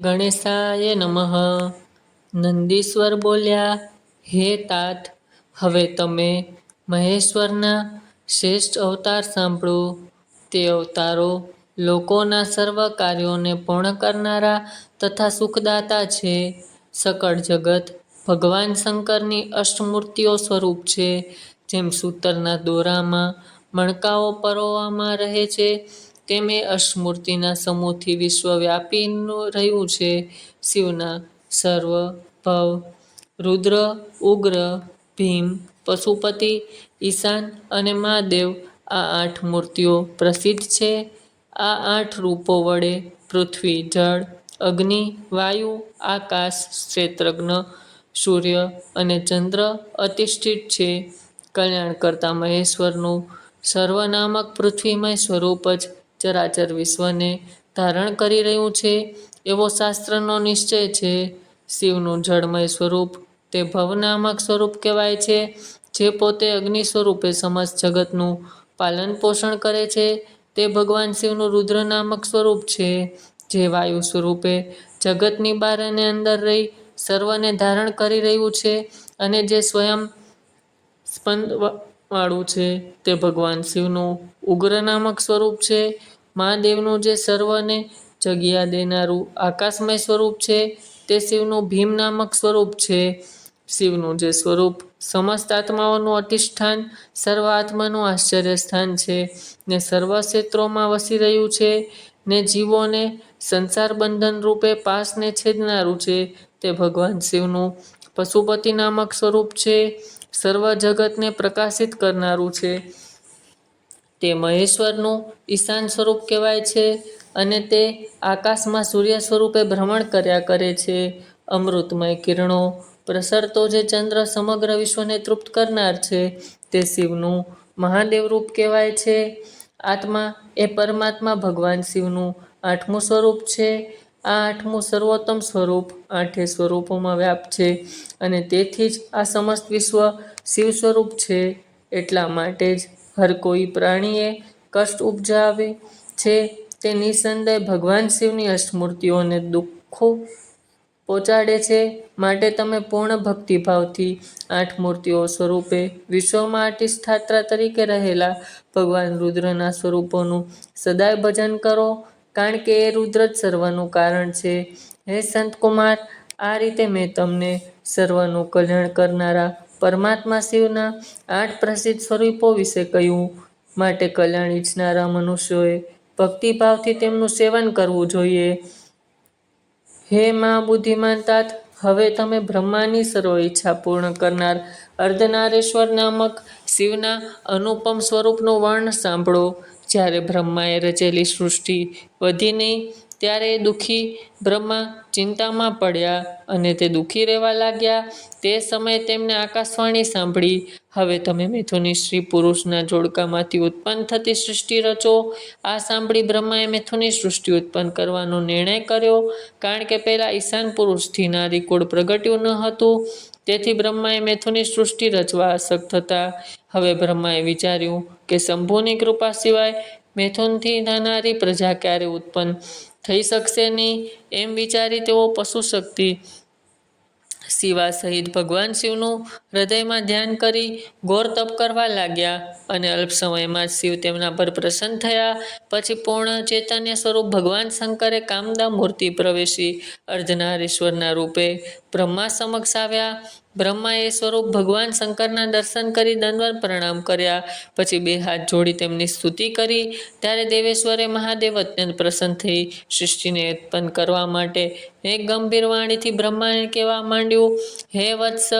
ગણેશાય નમઃ. નંદીશ્વર બોલ્યા, હે તાત, હવે તમે મહેશ્વરના શ્રેષ્ઠ અવતાર સાંભળો. તે અવતારો લોકોના સર્વ કાર્યોને પૂર્ણ કરનારા તથા સુખદાતા છે. સકળ જગત ભગવાન શંકરની અષ્ટમૂર્તિઓ સ્વરૂપ છે, જેમ સૂતરના દોરામાં મણકાઓ પરોવામાં રહે છે તેમ એ અષ્ટમૂર્તિના સમૂહથી વિશ્વ વ્યાપી રહ્યું છે. શિવના સર્વ ભવ, રુદ્ર, ઉગ્ર, ભીમ, પશુપતિ, ઈશાન અને મહાદેવ આ આઠ મૂર્તિઓ પ્રસિદ્ધ છે. આ આઠ રૂપો વડે પૃથ્વી, જળ, અગ્નિ, વાયુ, આકાશ, ક્ષેત્રજ્ઞ, સૂર્ય અને ચંદ્ર અતિષ્ઠિત છે. કલ્યાણ કરતા મહેશ્વરનું સર્વનામક પૃથ્વીમય સ્વરૂપ જ ચરાચર વિશ્વને ધારણ કરી રહ્યું છે. એવો શાસ્ત્રનો નિશ્ચય છે. શિવનું જળમય સ્વરૂપ તે ભવનામક સ્વરૂપ કહેવાય છે, જે પોતે અગ્નિ સ્વરૂપે સમસ્ત જગતનું પાલન પોષણ કરે છે. તે ભગવાન શિવનું રુદ્ર નામક સ્વરૂપ છે, જે વાયુ સ્વરૂપે જગતની બહાર અને અંદર રહી સર્વને ધારણ કરી રહ્યું છે અને જે સ્વયં સ્પંદ વાળું છે, તે ભગવાન શિવનું ઉગ્ર નામક સ્વરૂપ છે, મહાદેવનું જે સર્વને જગ્યા દેનારું આકાશમય સ્વરૂપ છે, તે શિવનું ભીમ નામક સ્વરૂપ છે. શિવનું જે સ્વરૂપ સમસ્ત આત્માઓનું અતિષ્ઠાન સર્વ આત્માનું આશ્ચર્ય સ્થાન છે, ને સર્વ ક્ષેત્રોમાં વસી રહ્યું છે, ને જીવોને સંસાર બંધન રૂપે પાસને છેદનારું છે, તે ભગવાન શિવનું પશુપતિ નામક સ્વરૂપ છે સર્વ જગતને પ્રકાશિત કરનારું છે. તે મહેશ્વરનું ઈશાન સ્વરૂપ કહેવાય છે અને તે આકાશમાં સૂર્ય સ્વરૂપે ભ્રમણ કર્યા કરે છે. અમૃતમય કિરણો પ્રસરતો જે ચંદ્ર સમગ્ર વિશ્વને તૃપ્ત કરનાર છે, તે શિવનું મહાદેવ રૂપ કહેવાય છે. આત્મા એ પરમાત્મા ભગવાન શિવનું આઠમું સ્વરૂપ છે. આઠમું સર્વોત્તમ સ્વરૂપ, આઠે સ્વરૂપોમાં વ્યાપ છે અને તેથી જ આ સમસ્ત વિશ્વ શિવ સ્વરૂપ છે. એટલા માટે જ હર કોઈ પ્રાણીએ કષ્ટ ઉપજાવે છે. તે નિસંદેહ ભગવાન શિવની અષ્ટમૂર્તિઓને દુઃખો પહોંચાડે છે. માટે તમે પૂર્ણ ભક્તિભાવથી આઠ મૂર્તિઓ સ્વરૂપે વિશ્વમાં અધિષ્ઠાત્રા તરીકે રહેલા ભગવાન રુદ્રના સ્વરૂપોનું સદાય ભજન કરો. કારણ કે એ રુદ્ર જ સર્વનું કારણ છે. હે સંતકુમાર આ રીતે મેં તમને સર્વનું કલ્યાણ કરનારા પરમાત્મા શિવના આઠ પ્રસિદ્ધ સ્વરૂપો વિશે કહ્યું. માટે કલ્યાણ ઈચ્છનારા મનુષ્યોએ ભક્તિભાવથી તેમનું સેવન કરવું જોઈએ. હે મા બુદ્ધિમાન તાત, હવે તમે બ્રહ્માની સર્વ ઈચ્છા પૂર્ણ કરનાર અર્ધનારેશ્વર નામક શિવના અનુપમ સ્વરૂપનું વર્ણ સાંભળો. જ્યારે બ્રહ્માએ રચેલી સૃષ્ટિ વધી નહીં, ત્યારે દુઃખી બ્રહ્મા ચિંતામાં પડ્યા અને તે દુઃખી રહેવા લાગ્યા. તે સમયે તેમને આકાશવાણી સાંભળી, હવે તમે મેથુની સ્ત્રી પુરુષના જોડકામાંથી ઉત્પન્ન થતી સૃષ્ટિ રચો. આ સાંભળી બ્રહ્માએ મેથુની સૃષ્ટિ ઉત્પન્ન કરવાનો નિર્ણય કર્યો, કારણ કે પહેલાં ઈશાન પુરુષથી નારી કુળ પ્રગટ્યું ન હતું. તેથી બ્રહ્માએ મેથુની સૃષ્ટિ રચવા આસક્ત હતા. હવે બ્રહ્માએ વિચાર્યું કે શંભુની કૃપા સિવાય મેથુનથી નાનારી પ્રજા ક્યારે ઉત્પન્ન થઈ શકશે નહીં એમ વિચારી તેઓ પશુ શક્તિ શિવા સહિત ભગવાન શિવનું હૃદયમાં ધ્યાન કરી ગોર તપ કરવા લાગ્યા અને અલ્પ સમયમાં શિવ તેમના પર પ્રસન્ન થયા. પછી પૂર્ણ ચૈતન્ય સ્વરૂપ ભગવાન શંકરે કામદા મૂર્તિ પ્રવેશી અર્ધનારીશ્વરના રૂપે બ્રહ્મા સમક્ષ આવ્યા. બ્રહ્માએ સ્વરૂપ ભગવાન શંકરના દર્શન કરી દંડવત પ્રણામ કર્યા. પછી બે હાથ જોડી તેમની સ્તુતિ કરી. ત્યારે દેવેશ્વરે મહાદેવ અત્યંત પ્રસન્ન થઈ. સૃષ્ટિને ઉત્પન્ન કરવા માટે એક ગંભીર વાણીથી બ્રહ્માને કહેવા માંડ્યું, હે વત્સ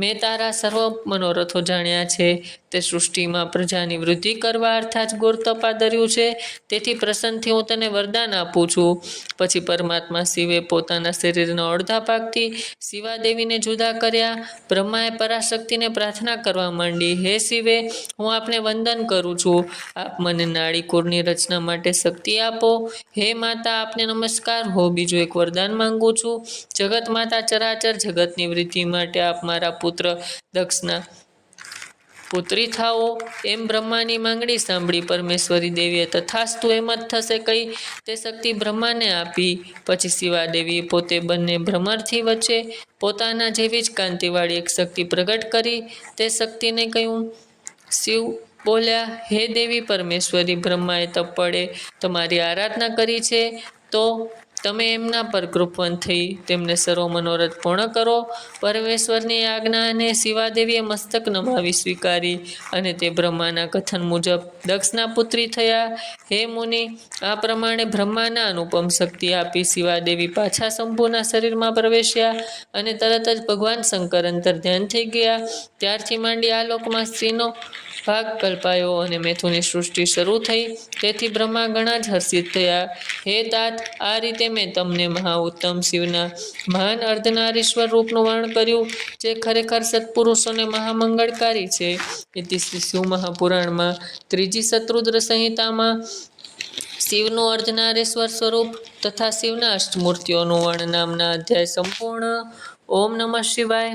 મેં તારા સર્વ મનોરથો જાણ્યા છે. તે સૃષ્ટિમાં પ્રજાની વૃદ્ધિ કરવા અર્થાત ગોર તપાદર્યું છે. તેથી પ્રસન્નથી હું તને વરદાન આપું છું. પછી પરમાત્મા શિવે પોતાના શરીરના અડધા ભાગથી શિવાદેવીને જુદા કર્યા. બ્રહ્માએ પરાશક્તિને પ્રાર્થના કરવા માંડી. હે શિવે, હું આપને વંદન કરું છું. આપ મને નાળીકોરની રચના માટે શક્તિ આપો. હે માતા, આપને નમસ્કાર. હો બીજું એક વરદાન માંગુ છું. જગત માતા ચરાચર જગતની વૃદ્ધિ માટે આપ મારા પુત્ર દક્ષના પુત્રી થાઓ. એમ બ્રહ્માની માંગણી સાંભળી પરમેશ્વરી દેવીએ તથાસ્તુ એમ જ થશે કહી તે શક્તિ બ્રહ્માને આપી. પછી શિવાદેવીએ પોતે બંને ભ્રમરથી વચ્ચે પોતાના જેવી જ કાંતિવાળી એક શક્તિ પ્રગટ કરી. તે શક્તિને કહ્યું, શિવ, બોલ્યા, હે દેવી, પરમેશ્વરી બ્રહ્માએ તપડે તમારી આરાધના કરી છે. તો તમે એમના પર કૃપવંત થઈ તેમને સર્વ મનોરથ પૂર્ણ કરો. પરમેશ્વરની આજ્ઞા અને શિવાદેવીએ મસ્તક નમાવી સ્વીકારી અને તે બ્રહ્માના કથન મુજબ દક્ષના પુત્રી થયા. હે મુનિ, આ પ્રમાણે બ્રહ્માના અનુપમ શક્તિ આપી શિવાદેવી પાછા શંભુના શરીરમાં પ્રવેશ્યા અને તરત જ ભગવાન શંકર અંતર ધ્યાન થઈ ગયા. ત્યારથી માંડી આ લોકમાં સ્ત્રીનો ભાગ કલ્પાયો અને મેથુની સૃષ્ટિ શરૂ થઈ. તેથી બ્રહ્મા ઘણા જ હર્ષિત થયા. હે તાત, આ રીતે મેં તમને મહા ઉત્તમ શિવના મહાન અર્ધનારીશ્વર રૂપનું વર્ણન કર્યું, જે ખરેખર સત્પુરુષોને મહામંગળકારી છે. એથી શ્રી શિવ મહાપુરાણમાં ત્રીજી શત્રુદ્ર સંહિતામાં શિવનું અર્ધનારેશ્વર સ્વરૂપ તથા શિવના અષ્ટમૂર્તિઓનું વર્ણ નામના અધ્યાય સંપૂર્ણ. ઓમ નમઃ શિવાય.